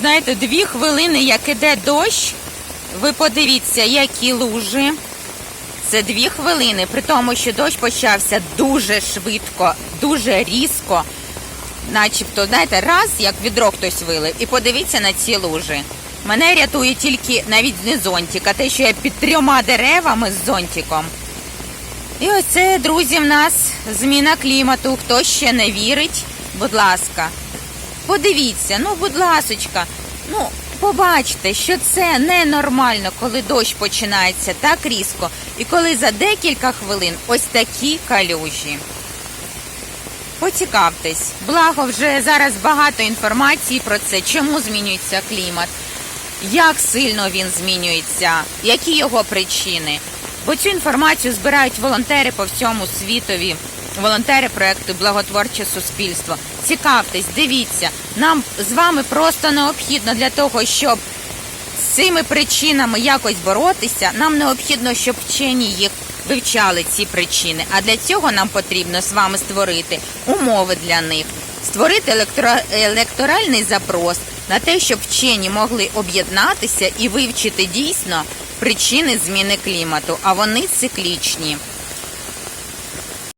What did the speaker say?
знаєте, дві хвилини, як іде дощ, ви подивіться, які лужі. Це дві хвилини, при тому, що дощ почався дуже швидко, дуже різко. Начебто, знаєте, раз, як відро хтось вилив, і подивіться на ці лужі. Мене рятує тільки навіть не зонтик, а те, що я під трьома деревами з зонтиком. І ось це, друзі, в нас зміна клімату. Хто ще не вірить, будь ласка, подивіться, ну, будь ласочка, ну, побачте, що це ненормально, коли дощ починається так різко, і коли за декілька хвилин ось такі калюжі. Поцікавтесь, благо вже зараз багато інформації про це, чому змінюється клімат, як сильно він змінюється, які його причини. Бо цю інформацію збирають волонтери по всьому світові, волонтери проекту Благотворче суспільство. Цікавтесь, дивіться, нам з вами просто необхідно для того, щоб з цими причинами якось боротися, нам необхідно, щоб вчені їх вивчали ці причини. А для цього нам потрібно з вами створити умови для них, створити електро- електоральний запрос на те, щоб вчені могли об'єднатися і вивчити дійсно причини зміни клімату, а вони циклічні.